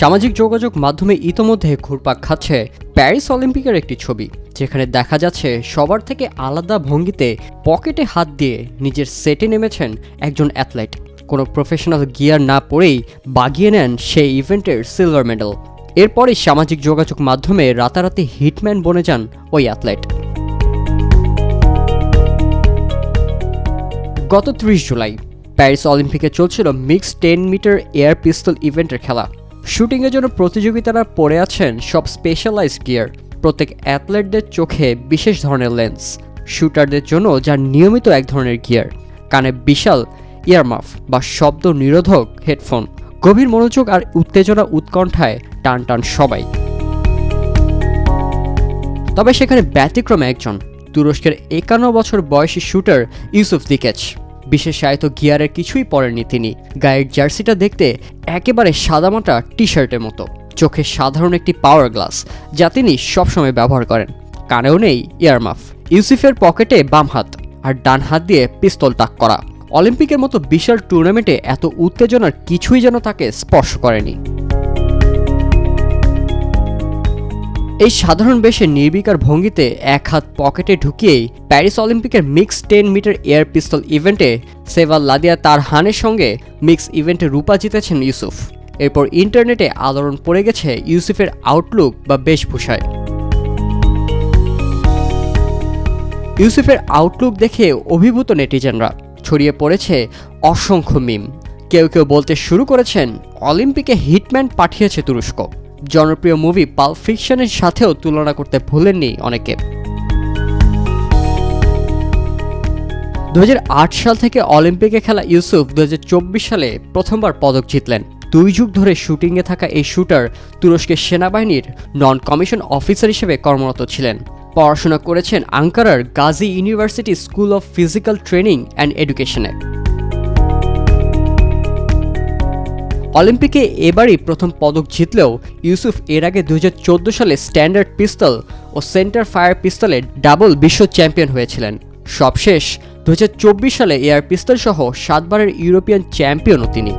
সামাজিক যোগাযোগ মাধ্যমে ইতোমধ্যে ঘুরপাক খাচ্ছে। প্যারিস অলিম্পিকের একটি ছবি, যেখানে দেখা যাচ্ছে সবার থেকে আলাদা ভঙ্গিতে পকেটে হাত দিয়ে নিজের সেটে নেমেছেন একজন অ্যাথলেট। কোনো প্রফেশনাল গিয়ার না পরেই বাগিয়ে নেন সেই ইভেন্টের সিলভার মেডেল এরপরে সামাজিক যোগাযোগ মাধ্যমে রাতারাতি হিটম্যান বনে যান ওই অ্যাথলেট। গত ত্রিশ জুলাই, প্যারিস অলিম্পিকে চলছিল mix ten metre air pistol ইভেন্টের খেলা। শুটিংয়ের জন্য প্রতিযোগিতারা পড়ে আছেন সব স্পেশালাইজড গিয়ার প্রত্যেক অ্যাথলেটদের চোখে বিশেষ ধরনের লেন্স শুটারদের জন্য যা নিয়মিত এক ধরনের গিয়ার কানে বিশাল ইয়ারমাফ বা শব্দ নিরোধক হেডফোন গভীর মনোযোগ আর উত্তেজনা উৎকণ্ঠায় টান টান সবাই। তবে সেখানে ব্যতিক্রমে একজন, তুরস্কের একান্ন বছর বয়সী শুটার ইউসুফ দিকেচ। বিশেষায়িত গিয়ারের কিছুই পরেননি তিনি। গায়ের জার্সিটা দেখতে একেবারে সাদামাটা টি শার্টের মতো। চোখে সাধারণ একটি পাওয়ার গ্লাস যা তিনি সবসময় ব্যবহার করেন। কানেও নেই ইয়ারমাফ ইউসিফের পকেটে বাম হাত আর ডান হাত দিয়ে পিস্তল তাক করা। অলিম্পিকের মতো বিশাল টুর্নামেন্টে এত উত্তেজনার কিছুই যেন তাকে স্পর্শ করেনি। এই সাধারণ বেশে নির্বিকার ভঙ্গিতে এক হাত পকেটে ঢুকিয়েই প্যারিস অলিম্পিকের mix ten metre air pistol ইভেন্টে সেভাল লাদিয়া তার হানের সঙ্গে মিক্স ইভেন্টে রূপা জিতেছেন ইউসুফ। এরপর ইন্টারনেটে আলোড়ন পড়ে গেছে ইউসুফের আউটলুক বা বেশভূষায়। ইউসুফের আউটলুক দেখে অভিভূত নেটিজেনরা। ছড়িয়ে পড়েছে অসংখ্য মিম কেউ কেউ বলতে শুরু করেছেন, অলিম্পিকে হিটম্যান পাঠিয়েছে তুরস্ক। জনপ্রিয় মুভি পাল ফিকশনের সাথেও তুলনা করতে ভুলেননি অনেকে। দু হাজার আট সাল থেকে অলিম্পিকে খেলা ইউসুফ দুই হাজার চব্বিশ সালে প্রথমবার পদক জিতলেন। দুই যুগ ধরে শুটিংয়ে থাকা এই শুটার তুরস্কের সেনাবাহিনীর নন কমিশন অফিসার হিসেবে কর্মরত ছিলেন। পড়াশোনা করেছেন আঙ্কারার Gazi university school of physical training and এডুকেশনে। অলিম্পিকে এবারই প্রথম পদক জিতলেও ইউসুফ এর আগে দু হাজার চোদ্দ সালে স্ট্যান্ডার্ড পিস্তল ও সেন্টার ফায়ার পিস্তলে ডাবল বিশ্ব চ্যাম্পিয়ন হয়েছিলেন। সবশেষ দু হাজার চব্বিশ সালে এয়ার পিস্তল সহ সাতবারের ইউরোপিয়ান চ্যাম্পিয়নও তিনি।